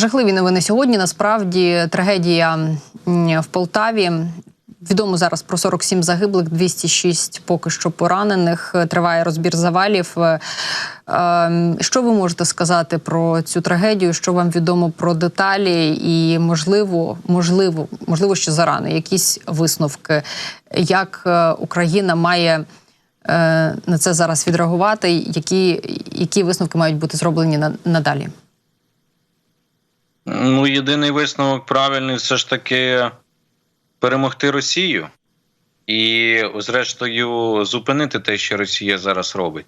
Жахливі новини сьогодні. Насправді трагедія в Полтаві. Відомо зараз про 47 загиблих, 206 поки що поранених. Триває розбір завалів. Е, ем, Що ви можете сказати про цю трагедію? Що вам відомо про деталі? І можливо, можливо, можливо, що зарано якісь висновки, як е, Україна має е, на це зараз відреагувати? Які, які висновки мають бути зроблені на- надалі? Ну, єдиний висновок правильний все ж таки перемогти Росію і, зрештою, зупинити те, що Росія зараз робить.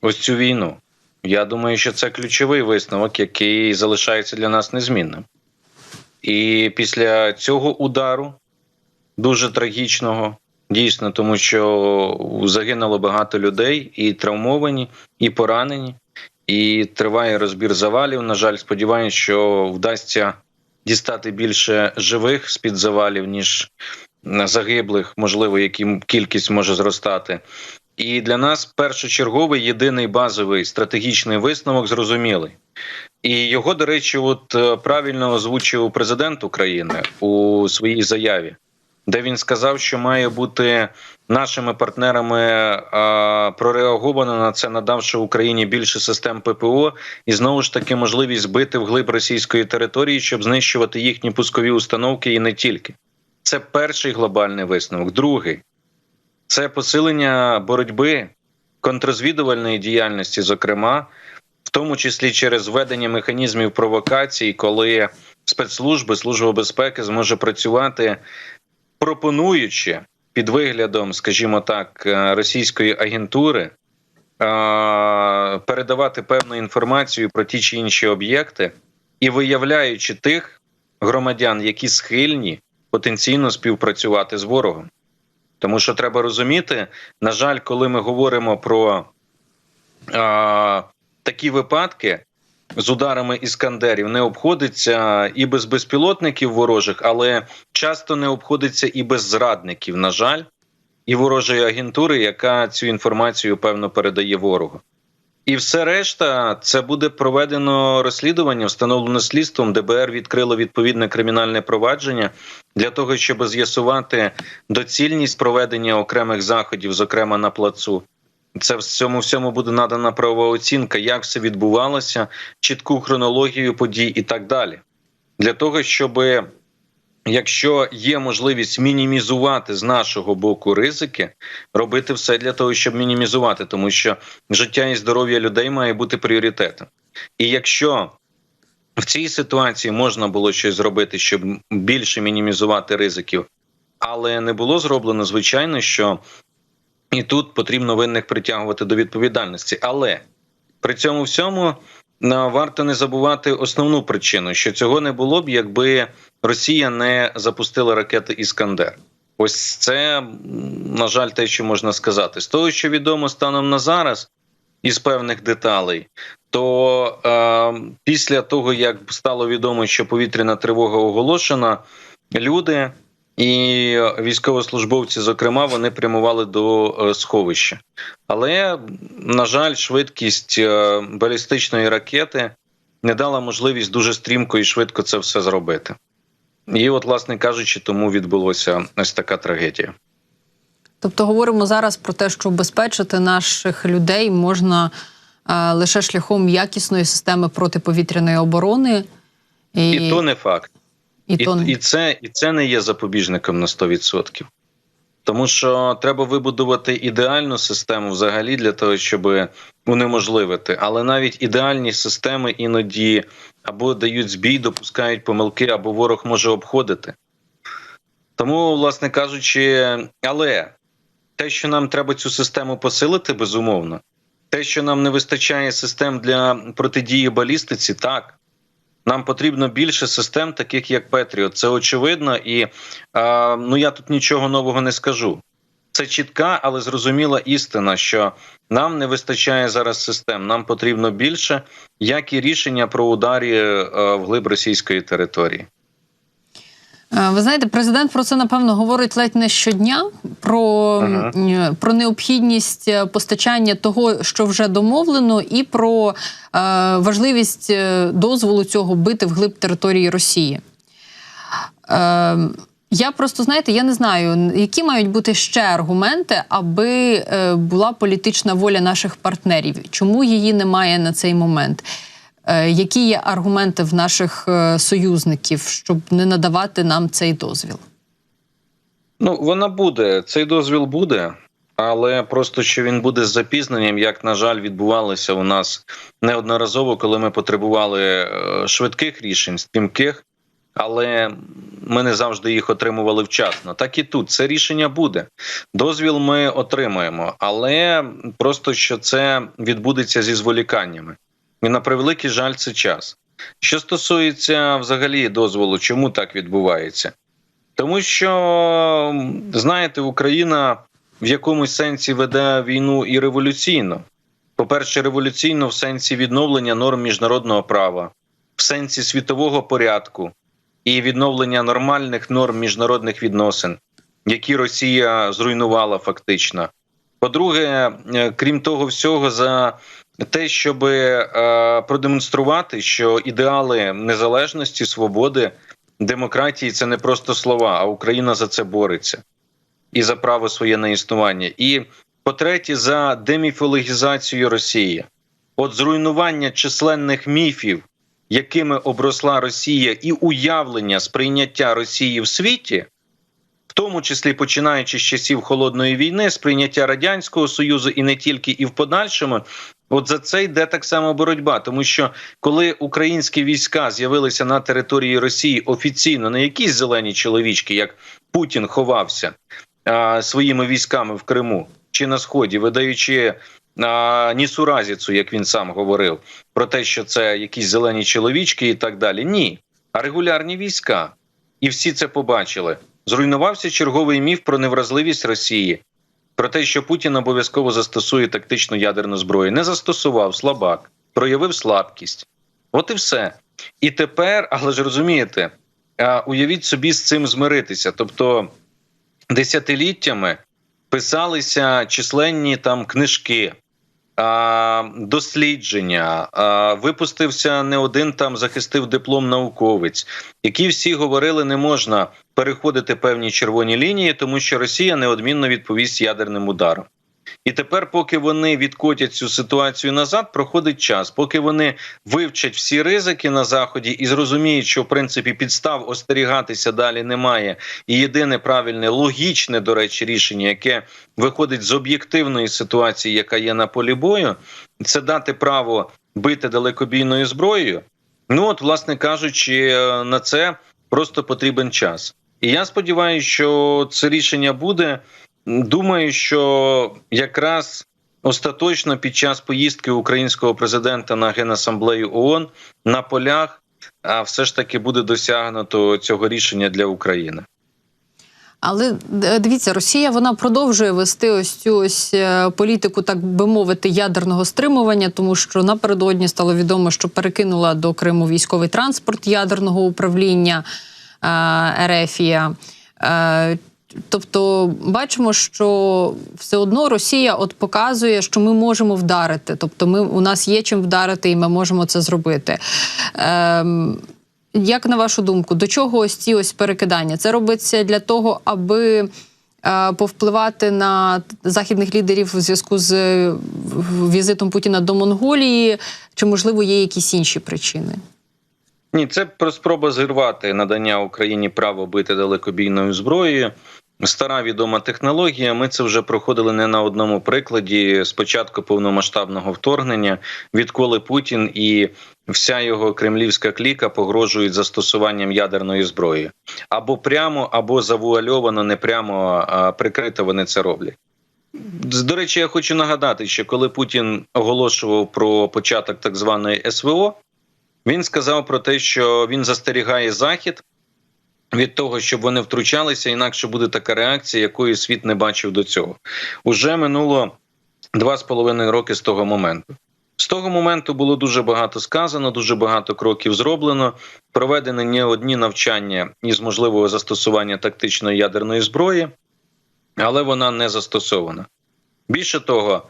Ось цю війну. Я думаю, що це ключовий висновок, який залишається для нас незмінним. І після цього удару, дуже трагічного, дійсно, тому що загинуло багато людей, і травмовані, і поранені і триває розбір завалів. На жаль, сподіваюся, що вдасться дістати більше живих з під завалів, ніж загиблих, можливо, яким кількість може зростати. І для нас першочерговий єдиний базовий стратегічний висновок зрозумілий. І його, до речі, от е, правильно озвучив президент України у своїй заяві, де він сказав, що має бути нашими партнерами а, прореаговано на це, надавши Україні більше систем ППО, і знову ж таки можливість бити вглиб російської території, щоб знищувати їхні пускові установки, і не тільки. Це перший глобальний висновок. Другий це посилення боротьби контррозвідувальної діяльності, зокрема, в тому числі через введення механізмів провокацій, коли спецслужби, служба безпеки зможе працювати, пропонуючи під виглядом, скажімо так, е, російської агентури е, передавати певну інформацію про ті чи інші об'єкти і виявляючи тих громадян, які схильні потенційно співпрацювати з ворогом. Тому що треба розуміти, на жаль, коли ми говоримо про а, такі випадки з ударами іскандерів, не обходиться і без безпілотників ворожих, але часто не обходиться і без зрадників, на жаль, і ворожої агентури, яка цю інформацію певно передає ворогу. І все решта це буде проведено розслідування, встановлено слідством. ДБР відкрило відповідне кримінальне провадження для того, щоб з'ясувати доцільність проведення окремих заходів, зокрема на плацу. Це в цьому всьому буде надана правова оцінка, як все відбувалося, чітку хронологію подій і так далі. Для того, щоб якщо є можливість мінімізувати з нашого боку ризики, робити все для того, щоб мінімізувати, тому що життя і здоров'я людей має бути пріоритетом. І якщо в цій ситуації можна було щось зробити, щоб більше мінімізувати ризиків, але не було зроблено, звичайно, що і тут потрібно винних притягувати до відповідальності. Але при цьому всьому варто не забувати основну причину, що цього не було б, якби Росія не запустила ракети Іскандер. Ось це, на жаль, те, що можна сказати. З того, що відомо станом на зараз, із певних деталей, то е, після того, як стало відомо, що повітряна тривога оголошена, люди і військовослужбовці, зокрема, вони прямували до е, сховища. Але, на жаль, швидкість е, балістичної ракети не дала можливість дуже стрімко і швидко це все зробити. І, от, власне кажучи, тому відбулося ось така трагедія. Тобто говоримо зараз про те, що убезпечити наших людей можна е, лише шляхом якісної системи протиповітряної оборони. І, І то не факт. І І, то- і, це, і це не є запобіжником на 100%. Тому що треба вибудувати ідеальну систему взагалі для того, щоб унеможливити. Але навіть ідеальні системи іноді або дають збій, допускають помилки, або ворог може обходити. Тому, власне кажучи, але те, що нам треба цю систему посилити, безумовно, те, що нам не вистачає систем для протидії балістиці, так. Нам потрібно більше систем, таких як Петріот. Це очевидно, і е, ну я тут нічого нового не скажу. Це чітка, але зрозуміла істина, що нам не вистачає зараз систем. Нам потрібно більше, як і рішення про ударі е, вглиб російської території. Е, Ви знаєте, президент про це напевно говорить ледь не щодня про, Ага. про необхідність е, постачання того, що вже домовлено, і про е, важливість е, дозволу цього бити вглиб території Росії. Е, я просто знаєте, я не знаю, які мають бути ще аргументи, аби е, була політична воля наших партнерів. Чому її немає на цей момент? Е, які є аргументи в наших е, союзників, щоб не надавати нам цей дозвіл? Ну, вона буде, цей дозвіл буде, але просто що він буде з запізненням, як, на жаль, відбувалося у нас неодноразово, коли ми потребували е, швидких рішень, стрімких, але ми не завжди їх отримували вчасно. Так і тут це рішення буде. Дозвіл ми отримаємо, але просто що це відбудеться зі зволіканнями. І на превеликий жаль, це час. Що стосується взагалі дозволу, чому так відбувається? Тому що знаєте, Україна в якомусь сенсі веде війну і революційно. По-перше, революційно в сенсі відновлення норм міжнародного права, в сенсі світового порядку і відновлення нормальних норм міжнародних відносин, які Росія зруйнувала фактично. По-друге, е, крім того всього, за те, щоб е, продемонструвати, що ідеали незалежності, свободи, демократії це не просто слова, а Україна за це бореться і за право своє на існування. І по-третє, за деміфологізацію Росії, от зруйнування численних міфів, якими обросла Росія, і уявлення сприйняття Росії в світі. В тому числі починаючи з часів холодної війни, сприйняття радянського союзу і не тільки, і в подальшому, от за це йде так само боротьба. Тому що коли українські війська з'явилися на території Росії офіційно, не якісь зелені чоловічки, як Путін ховався а, своїми військами в Криму чи на сході, видаючи а, нісуразіцу, як він сам говорив, про те, що це якісь зелені чоловічки і так далі. Ні, а регулярні війська, і всі це побачили. Зруйнувався черговий міф про невразливість Росії, про те, що Путін обов'язково застосує тактичну ядерну зброю. Не застосував слабак, проявив слабкість. От і все. І тепер, але ж розумієте, уявіть собі з цим змиритися. Тобто десятиліттями писалися численні там книжки. Дослідження випустився не один там, захистив диплом науковець, які всі говорили, не можна переходити певні червоні лінії, тому що Росія неодмінно відповість ядерним ударом. І тепер, поки вони відкотять цю ситуацію назад, проходить час. Поки вони вивчать всі ризики на заході і зрозуміють, що в принципі підстав остерігатися далі немає. І єдине правильне, логічне, до речі, рішення, яке виходить з об'єктивної ситуації, яка є на полі бою, це дати право бити далекобійною зброєю. Ну от, власне кажучи, е, на це просто потрібен час. І я сподіваюся, що це рішення буде. Думаю, що якраз остаточно під час поїздки українського президента на генасамблею ООН на полях а все ж таки буде досягнуто цього рішення для України. Але дивіться, Росія вона продовжує вести ось цю ось е, політику, так би мовити, ядерного стримування, тому що напередодні стало відомо, що перекинула до Криму військовий транспорт ядерного управління е, Ерефія. Е, Тобто бачимо, що все одно Росія от показує, що ми можемо вдарити. Тобто, ми у нас є чим вдарити, і ми можемо це зробити. Ем, як на вашу думку, до чого ось ці ось перекидання? Це робиться для того, аби е, повпливати на західних лідерів у зв'язку з візитом Путіна до Монголії, чи можливо є якісь інші причини? Ні, це про спроба зірвати надання Україні права бити далекобійною зброєю. Стара відома технологія. Ми це вже проходили не на одному прикладі. з початку повномасштабного вторгнення, відколи Путін і вся його кремлівська кліка погрожують застосуванням ядерної зброї або прямо, або завуальовано, не прямо а прикрито вони це роблять. До речі, я хочу нагадати, що коли Путін оголошував про початок так званої СВО, він сказав про те, що він застерігає Захід від того, щоб вони втручалися, інакше буде така реакція, якої світ не бачив до цього. Уже минуло два з половиною роки з того моменту. З того моменту було дуже багато сказано, дуже багато кроків зроблено. Проведені не одні навчання із можливого застосування тактичної ядерної зброї, але вона не застосована. Більше того,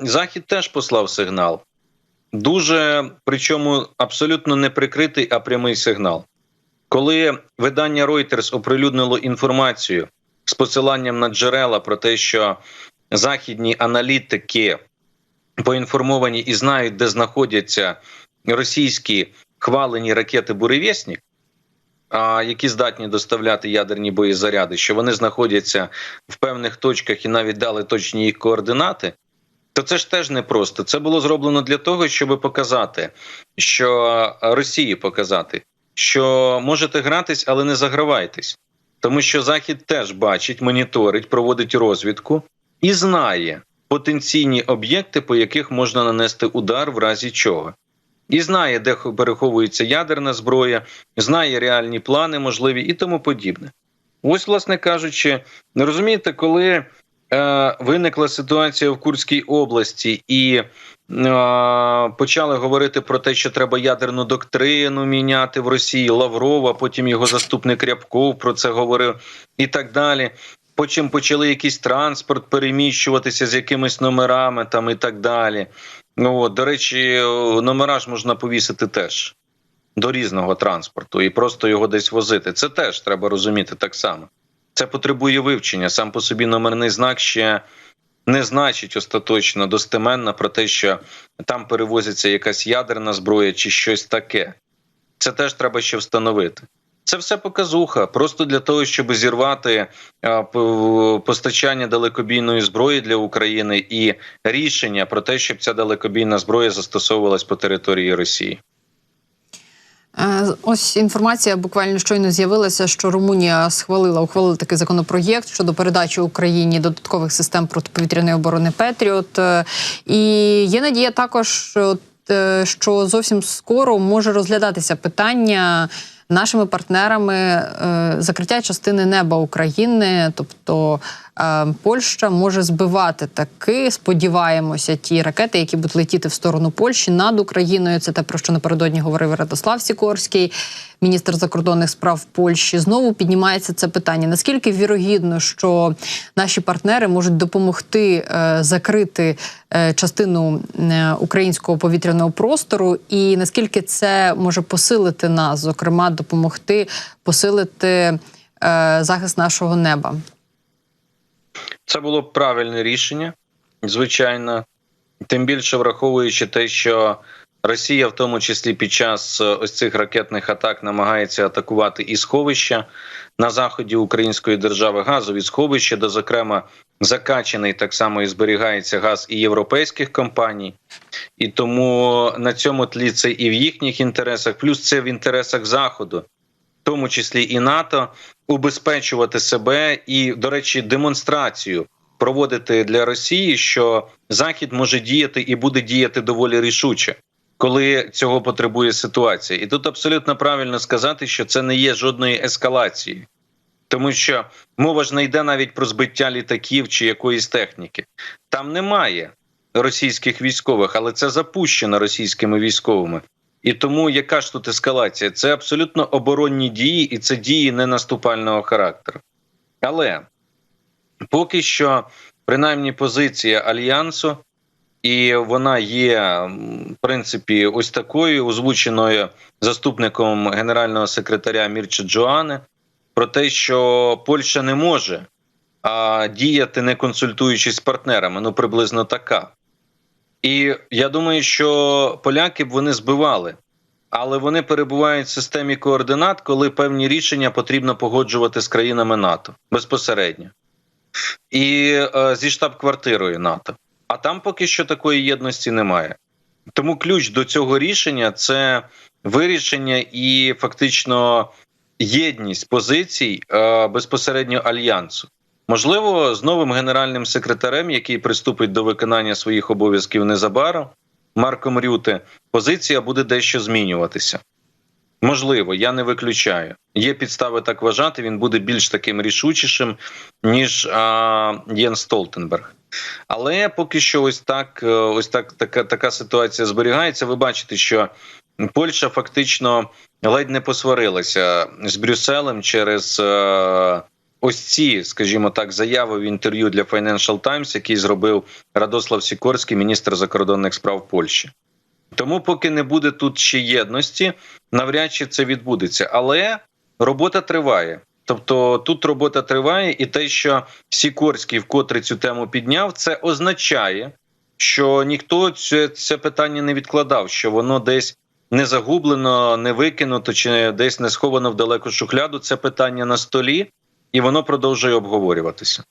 Захід теж послав сигнал. Дуже причому абсолютно не прикритий, а прямий сигнал. Коли видання Reuters оприлюднило інформацію з посиланням на джерела про те, що західні аналітики поінформовані і знають, де знаходяться російські хвалені ракети Буревєснік, які здатні доставляти ядерні боєзаряди, що вони знаходяться в певних точках і навіть дали точні їх координати. То це ж теж непросто. Це було зроблено для того, щоб показати, що Росії показати, що можете гратись, але не загравайтесь, тому що Захід теж бачить, моніторить, проводить розвідку і знає потенційні об'єкти, по яких можна нанести удар в разі чого. І знає, де переховується ядерна зброя, знає реальні плани, можливі і тому подібне. Ось, власне кажучи, не розумієте, коли виникла ситуація в Курській області і е, почали говорити про те, що треба ядерну доктрину міняти в Росії Лаврова, потім його заступник Рябков про це говорив і так далі. Потім почали якийсь транспорт переміщуватися з якимись номерами там і так далі. Ну от, до речі, номера ж можна повісити теж до різного транспорту і просто його десь возити. Це теж треба розуміти так само. Це потребує вивчення. Сам по собі номерний знак ще не значить остаточно достеменно про те, що там перевозиться якась ядерна зброя чи щось таке. Це теж треба ще встановити. Це все показуха, просто для того, щоб зірвати постачання далекобійної зброї для України і рішення про те, щоб ця далекобійна зброя застосовувалась по території Росії. Е, Ось інформація буквально щойно з'явилася, що Румунія схвалила ухвалила такий законопроєкт щодо передачі Україні додаткових систем протиповітряної оборони Петріот. Е, І є надія також, е, що зовсім скоро може розглядатися питання. Нашими партнерами закриття частини неба України, тобто Польща може збивати таки, сподіваємося, ті ракети, які будуть летіти в сторону Польщі над Україною. Це те, про що напередодні говорив Радослав Сікорський, міністр закордонних справ Польщі. Знову піднімається це питання. Наскільки вірогідно, що наші партнери можуть допомогти е, закрити е, частину е, українського повітряного простору, і наскільки це може посилити нас, зокрема, допомогти посилити е, захист нашого неба? Це було правильне рішення, звичайно. Тим більше враховуючи те, що Росія, в тому числі під час е, ось цих ракетних атак, намагається атакувати і сховища на заході Української держави газові сховища, де, зокрема, закачаний так само і зберігається газ і європейських компаній, і тому на цьому тлі це і в їхніх інтересах, плюс це в інтересах Заходу, в тому числі і НАТО, убезпечувати себе і, до речі, демонстрацію проводити для Росії, що Захід може діяти і буде діяти доволі рішуче. Коли цього потребує ситуація, і тут абсолютно правильно сказати, що це не є жодної ескалації, тому що мова ж не йде навіть про збиття літаків чи якоїсь техніки. Там немає російських військових, але це запущено російськими військовими. І тому яка ж тут ескалація? Це абсолютно оборонні дії, і це дії не наступального характеру. Але поки що, принаймні, позиція альянсу, і вона є в принципі ось такою, озвученою заступником генерального секретаря Мірча Джоане, про те, що Польща не може а, діяти не консультуючись з партнерами. Ну приблизно така. І я думаю, що поляки б вони збивали, але вони перебувають в системі координат, коли певні рішення потрібно погоджувати з країнами НАТО безпосередньо і е, зі штаб-квартирою НАТО. А там поки що такої єдності немає. Тому ключ до цього рішення це вирішення і фактично єдність позицій е, безпосередньо альянсу. Можливо, з новим генеральним секретарем, який приступить до виконання своїх обов'язків незабаром, Марком Рюте, позиція буде дещо змінюватися. Можливо, я не виключаю. Є підстави так вважати. Він буде більш таким рішучішим, ніж а, Єн Столтенберг. Але поки що, ось так, е, ось так така, така ситуація зберігається. Ви бачите, що Польща фактично ледь не посварилася з Брюсселем через е, ось ці, скажімо так, заяви в інтерв'ю для Financial Times, який зробив Радослав Сікорський, міністр закордонних справ Польщі. Тому, поки не буде тут ще єдності, навряд чи це відбудеться. Але робота триває. Тобто тут робота триває, і те, що Сікорський вкотре цю тему підняв, це означає, що ніхто це, це питання не відкладав, що воно десь не загублено, не викинуто чи десь не сховано в далеку шухляду. Це питання на столі, і воно продовжує обговорюватися.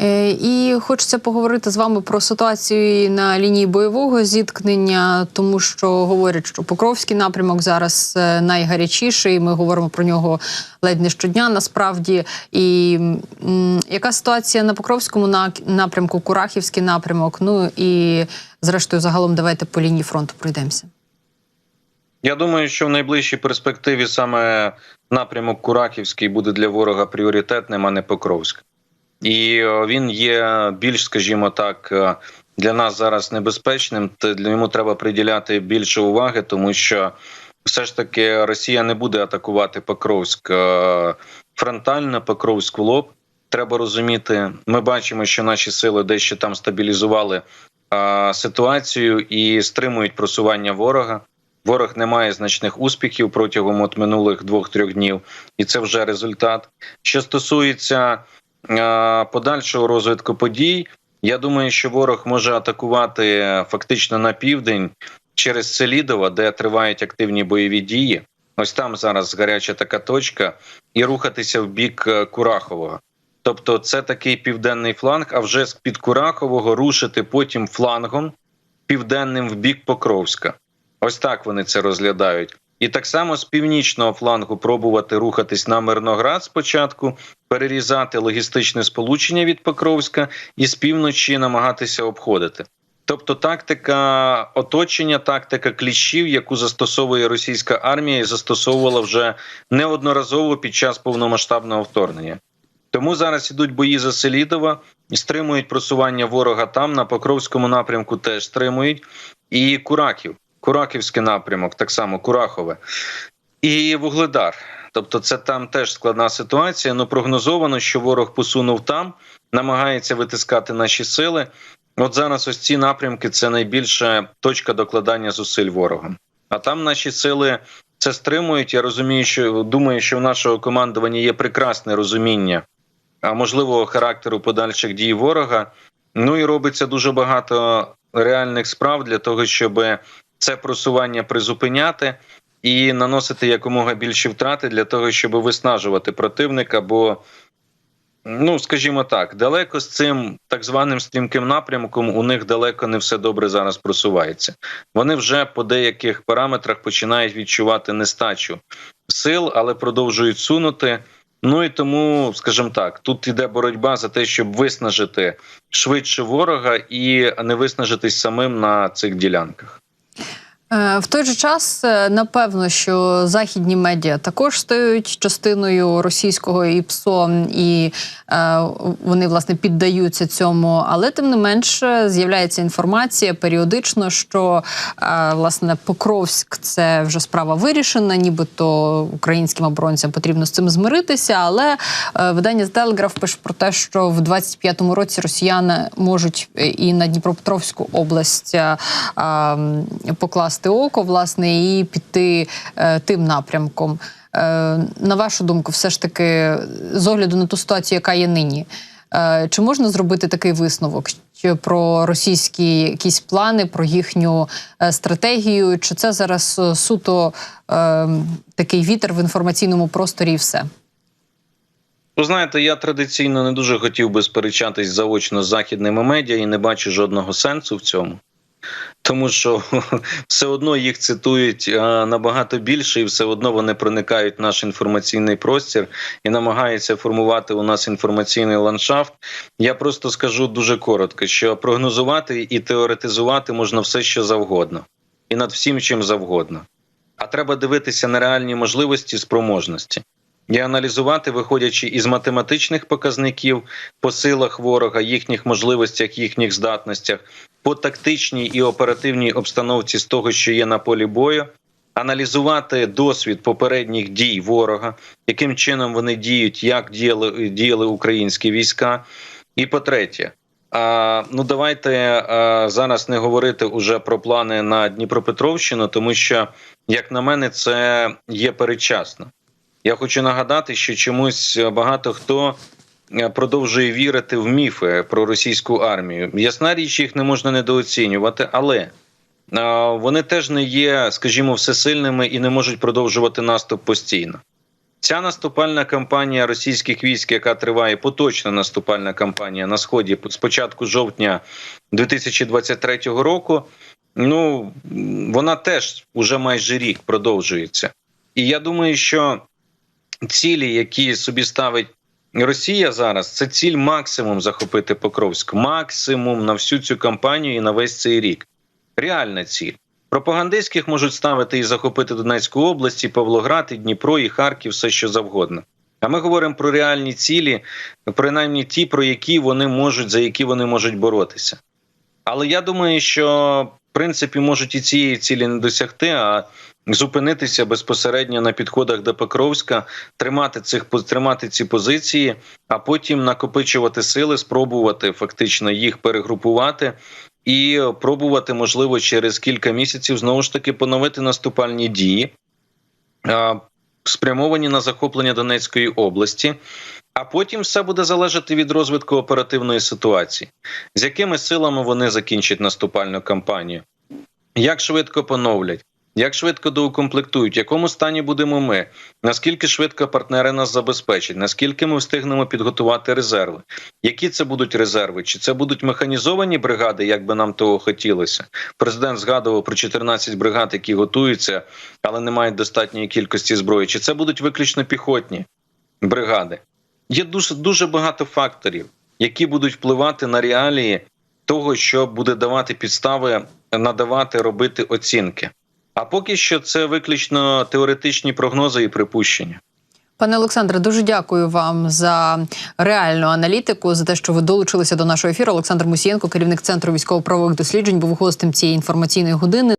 Е, І хочеться поговорити з вами про ситуацію на лінії бойового зіткнення, тому що говорять, що Покровський напрямок зараз е, найгарячіший. Ми говоримо про нього ледь не щодня. Насправді, і яка ситуація на Покровському на- напрямку, Курахівський напрямок? Ну і зрештою, загалом, давайте по лінії фронту пройдемося. Я думаю, що в найближчій перспективі саме напрямок Кураківський буде для ворога пріоритетним, а не Покровськ. І е, він є більш, скажімо так, е, для нас зараз небезпечним. Для ньому треба приділяти більше уваги, тому що все ж таки Росія не буде атакувати Покровськ е, фронтально, Покровськ в лоб. Треба розуміти, ми бачимо, що наші сили дещо там стабілізували ситуацію і стримують просування ворога. Ворог не має значних успіхів протягом от минулих двох-трьох днів, і це вже результат. Що стосується е, подальшого розвитку подій, я думаю, що ворог може атакувати фактично на південь через Селідово, де тривають активні бойові дії. Ось там зараз гаряча така точка, і рухатися в бік е, Курахового. Тобто, це такий південний фланг, а вже з під Курахового рушити потім флангом південним в бік Покровська. Ось так вони це розглядають. І так само з північного флангу пробувати рухатись на Мирноград спочатку, перерізати логістичне сполучення від Покровська і з півночі намагатися обходити. Тобто тактика оточення, тактика кліщів, яку застосовує російська армія, і застосовувала вже неодноразово під час повномасштабного вторгнення. Тому зараз ідуть бої за Селідова, стримують просування ворога там, на Покровському напрямку теж стримують. І Кураків, Кураківський напрямок, так само Курахове. І Вугледар. Тобто, це там теж складна ситуація. Ну прогнозовано, що ворог посунув там, намагається витискати наші сили. От зараз ось ці напрямки це найбільша точка докладання зусиль ворогам. А там наші сили це стримують. Я розумію, що думаю, що в нашого командування є прекрасне розуміння, а можливо, характеру подальших дій ворога. Ну і робиться дуже багато реальних справ для того, щоб це просування призупиняти і наносити якомога більші втрати для того, щоб виснажувати противника. Бо, ну скажімо так, далеко з цим так званим стрімким напрямком у них далеко не все добре зараз просувається. Вони вже по деяких параметрах починають відчувати нестачу сил, але продовжують сунути. Ну і тому, скажімо так, тут іде боротьба за те, щоб виснажити швидше ворога і не виснажитись самим на цих ділянках. Е, В той же час, е, напевно, що західні медіа також стають частиною російського ІПСО, і е, вони власне піддаються цьому. Але тим не менше з'являється інформація періодично, що е, власне Покровськ це вже справа вирішена, нібито українським оборонцям потрібно з цим змиритися. Але е, видання з Телеграф пише про те, що в 25-му році росіяни можуть е, і на Дніпропетровську область е, е, покласти око, власне, і піти е, тим напрямком. Е, на вашу думку, все ж таки, з огляду на ту ситуацію, яка є нині, е, чи можна зробити такий висновок що про російські якісь плани, про їхню е, стратегію? Чи це зараз е, суто е, такий вітер в інформаційному просторі і все? Ви знаєте, я традиційно не дуже хотів би сперечатись заочно з західними медіа і не бачу жодного сенсу в цьому. Тому що все одно їх цитують набагато більше, і все одно вони проникають в наш інформаційний простір і намагаються формувати у нас інформаційний ландшафт. Я просто скажу дуже коротко, що прогнозувати і теоретизувати можна все, що завгодно, і над всім чим завгодно. А треба дивитися на реальні можливості, спроможності. і аналізувати, виходячи із математичних показників по силах ворога, їхніх можливостях, їхніх здатностях, по тактичній і оперативній обстановці з того, що є на полі бою, аналізувати досвід попередніх дій ворога, яким чином вони діють, як діяли, діяли українські війська. І по-третє, ну давайте зараз не говорити уже про плани на Дніпропетровщину, тому що, як на мене, це є передчасно. Я хочу нагадати, що чомусь багато хто продовжує вірити в міфи про російську армію. Ясна річ, їх не можна недооцінювати, але вони теж не є, скажімо, всесильними і не можуть продовжувати наступ постійно. Ця наступальна кампанія російських військ, яка триває поточна наступальна кампанія на сході з початку жовтня 2023 року. Ну вона теж уже майже рік продовжується. І я думаю, що цілі, які собі ставить Росія зараз, це ціль максимум захопити Покровськ, максимум на всю цю кампанію і на весь цей рік. Реальна ціль. Пропагандистських можуть ставити і захопити Донецьку область, і Павлоград, і Дніпро, і Харків, все що завгодно. А ми говоримо про реальні цілі, принаймні ті, про які вони можуть, за які вони можуть боротися. Але я думаю, що в принципі можуть і цієї цілі не досягти, а зупинитися безпосередньо на підходах до Покровська, тримати цих тримати ці позиції, а потім накопичувати сили, спробувати фактично їх перегрупувати і пробувати, можливо, через кілька місяців знову ж таки поновити наступальні дії, спрямовані на захоплення Донецької області. А потім все буде залежати від розвитку оперативної ситуації, з якими силами вони закінчать наступальну кампанію, як швидко поновлять, як швидко доукомплектують, в якому стані будемо ми, наскільки швидко партнери нас забезпечать, наскільки ми встигнемо підготувати резерви, які це будуть резерви? Чи це будуть механізовані бригади, як би нам того хотілося? Президент згадував про 14 бригад, які готуються, але не мають достатньої кількості зброї. Чи це будуть виключно піхотні бригади? Є дуже дуже багато факторів, які будуть впливати на реалії того, що буде давати підстави надавати робити оцінки. А поки що це виключно теоретичні прогнози і припущення. Пане Олександре, дуже дякую вам за реальну аналітику, за те, що ви долучилися до нашого ефіру. Олександр Мусієнко, керівник центру військово-правових досліджень, був гостем цієї інформаційної години.